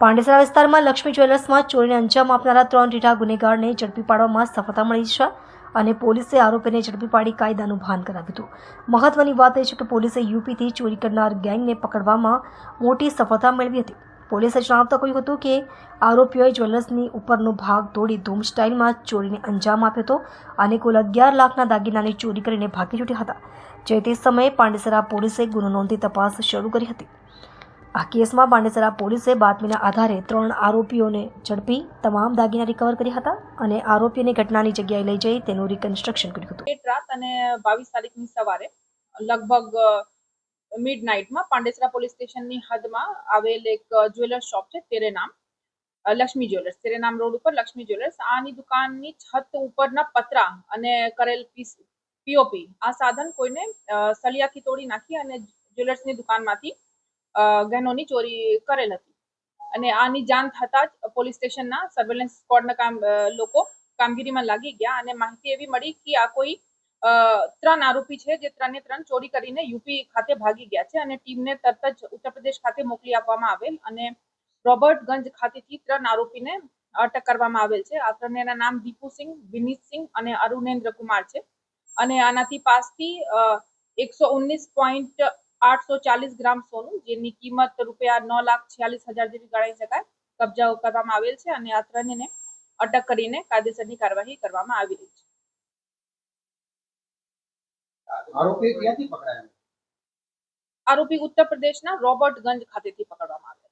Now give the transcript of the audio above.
પાંડેસરા વિસ્તારમાં લક્ષ્મી જ્વેલર્સમાં ચોરીને અંજામ આપનારા ત્રણ રીઢા ગુનેગારને ઝડપી પાડવામાં સફળતા મળી છે અને પોલીસે આરોપીને ઝડપી પાડી કાયદાનું ભાન કરાવ્યું હતું. મહત્વની વાત એ છે કે પોલીસે યુપીથી ચોરી કરનાર ગેંગને પકડવામાં મોટી સફળતા મેળવી હતી. પોલીસે જણાવતા કહ્યું હતું કે, આરોપીઓએ જ્વેલર્સની ઉપરનો ભાગ તોડી ધૂમ સ્ટાઇલમાં ચોરીને અંજામ આપ્યો હતો અને કુલ અગિયાર લાખના દાગીનાની ચોરી કરીને ભાગી છૂટ્યા હતા. જે તે સમયે પાંડેસરા પોલીસે ગુનો નોંધી તપાસ શરૂ કરી હતી. આ કેસમાં પાંડેસરા પોલીસે બાતમીના આધારે ત્રણ આરોપીઓને ઝડપી તમામ દાગીના રિકવર કર્યા હતા અને આરોપીને ઘટનાની જગ્યાએ લઈ જઈ તેનું રિકન્સ્ટ્રક્શન કર્યું હતું. લેટ રાત અને બાવીસ તારીખની સવારે લગભગ મિડ નાઇટમાં પાંડેસરા પોલીસ સ્ટેશનની હદમાં આવેલ એક જ્વેલર્સ શોપ છે, તેરે નામ લક્ષ્મી જ્વેલર્સ તેરે નામ રોડ ઉપર લક્ષ્મી જ્વેલર્સ આની દુકાનની છત ઉપરના પતરા અને કરેલ પીસ પીઓપી આ સાધન કોઈને સળિયાથી તોડી નાખી અને જ્વેલર્સની દુકાનમાંથી ગહેનોની ચોરી કરેલ હતી અને આની જાણ થતાં જ પોલીસ સ્ટેશનના સર્વેલન્સ સ્ક્વોડના કામ લોકો કામગીરીમાં લાગી ગયા અને માહિતી એવી મળી કે આ કોઈ ત્રણ આરોપી છે જે ત્રણે ત્રણ ચોરી કરીને યુપી ખાતે ભાગી ગયા છે અને ટીમને તરત જ ઉત્તર પ્રદેશ ખાતે મોકલી આપવામાં આવેલ અને રોબર્ટગંજ ખાતેથી ત્રણ આરોપીને અટક કરવામાં આવેલ છે. આ ત્રણેના નામ દીપુસિંહ વિનીતસિંહ અને અરુણેન્દ્ર કુમાર છે. અને આનાથી પાસથી એકસો ઓગણીસ પોઈન્ટ આઠસો ચાલીસ ગ્રામ સોનું જેની કિંમત રૂપિયા નવ લાખ છિયાલીસ હજાર જેવી ગણાઈ શકાય. કબજા કરવામાં આવેલ છે અને આ ત્રણેને અટક કરીને કાયદેસરની કાર્યવાહી કરવામાં આવી રહી છે. આરોપી ક્યાંથી પકડાયા? આરોપી ઉત્તર પ્રદેશના રોબર્ટગંજ ખાતેથી પકડવામાં આવ્યા.